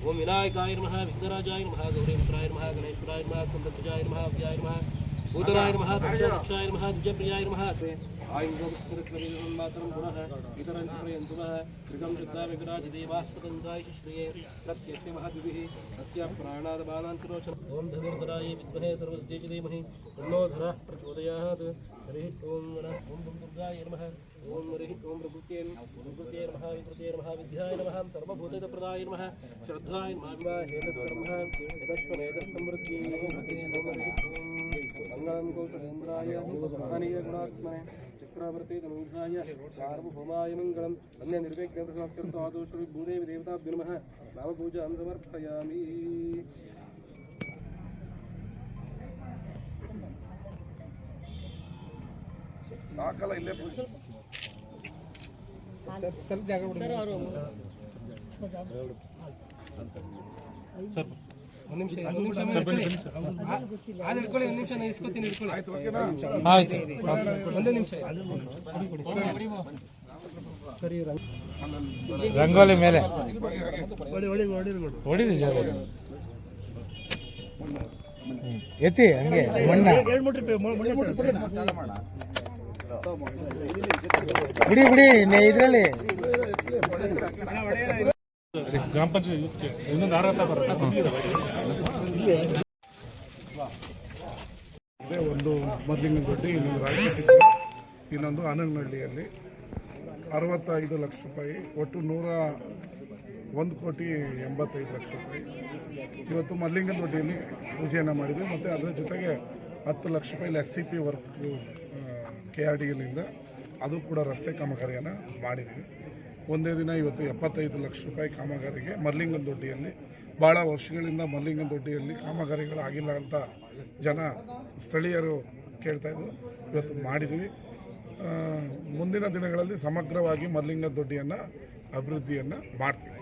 विनायकाय नमः, विघ्नराजाय नमः गौरीपुत्राय नमः गणेश्वराय नमः स्कन्दध्वजाय नमः, व्याय नमः भूतनाय नमः दक्षाय नमः, द्विजप्रियाय नमः। आयुर्गोपस्मृतमातरं पुनः इतरं च प्रयन्सुवः कृतं शुद्धा विकराजिदेवास्ततङ्गाय श्रिये प्रत्यस्य महद्भिः तस्य प्राणादबाणान्तरोचन ॐ धनुर्धराय विद्महे दुर्गाय नमः ॐ हरिः ॐ प्रकृत्यै प्रकृत्यै नमः विकृत्यै नमः। गुणात्मने चक्रवर्ती तनूषाय सार्वभौमाय मङ्गलम् अन्य निर्विघ्नप्रसादो श्री भूदेवी देवताभ्यो नमः नामपूजां समर्पयामि ಸಾಕಲ್ಲ ಇಲ್ಲೇ ಪೂಜೆ ಒಂದು ನಿಮಿಷ ಒಂದು ನಿಮಿಷ ಅದು ಹಿಡ್ಕೊಳ್ಳಿ ಒಂದು ನಿಮಿಷ ನಾನು ಇಸ್ಕೊತೀನಿ ಹಿಡ್ಕೊಳ್ಳಿ. ಆಯ್ತು ಓಕೆನಾ? ಆಯ್ತು. ಒಂದೇ ನಿಮಿಷ. ಸರಿ ರಂಗೋಲಿ ಮೇಲೆ. ಹೊಡಿರಿ ಜೋರ. ಎತ್ತಿ ಹಂಗೆ ಮಣ್ಣ. ಬಿಡಿ ಬಿಡಿ ನೆ- ಇದ್ರಲ್ಲಿ. ಗ್ರಾಮ ಪಂಚಾಯತ್ ಇನ್ನೊಂದು ಆರಾಟ ಬರುತ್ತೆ ಒಂದು ಮೊದಲಿನ ದೊಡ್ಡ ಇನ್ನೊಂದು ರಾಯಚೂರು ಇನ್ನೊಂದು ಆನಂದನಹಳ್ಳಿಯಲ್ಲಿ ಅರವತ್ತೈದು ಲಕ್ಷ ರೂಪಾಯಿ, ಒಟ್ಟು ನೂರ ಒಂದು ಕೋಟಿ ಎಂಬತ್ತೈದು ಲಕ್ಷ ರೂಪಾಯಿ. ಇವತ್ತು ಮಲ್ಲಿಂಗನ ದೊಡ್ಡಿಯಲ್ಲಿ ಪೂಜೆಯನ್ನು ಮಾಡಿದ್ವಿ. ಮತ್ತು ಅದರ ಜೊತೆಗೆ ಹತ್ತು ಲಕ್ಷ ರೂಪಾಯಿ S C P work K R D ಎಲ್ಲಿಂದ ಅದು ಕೂಡ ರಸ್ತೆ ಕಾಮಗಾರಿಯನ್ನು ಮಾಡಿದ್ವಿ. ಒಂದೇ ದಿನ ಇವತ್ತು ಎಪ್ಪತ್ತೈದು ಲಕ್ಷ ರೂಪಾಯಿ ಕಾಮಗಾರಿಗೆ ಮಲ್ಲಿಂಗನ ದೊಡ್ಡಿಯಲ್ಲಿ ಭಾಳ ವರ್ಷಗಳಿಂದ ಮಲ್ಲಿಂಗನ ದೊಡ್ಡಿಯಲ್ಲಿ ಕಾಮಗಾರಿಗಳು ಆಗಿಲ್ಲ ಅಂತ ಜನ ಸ್ಥಳೀಯರು ಕೇಳ್ತಾ ಇದ್ರು. ಇವತ್ತು ಮಾಡಿದ್ವಿ. ಮುಂದಿನ ದಿನಗಳಲ್ಲಿ ಸಮಗ್ರವಾಗಿ ಮಲ್ಲಿಂಗ ದೊಡ್ಡಿಯನ್ನು ಅಭಿವೃದ್ಧಿಯನ್ನು ಮಾಡ್ತೀವಿ.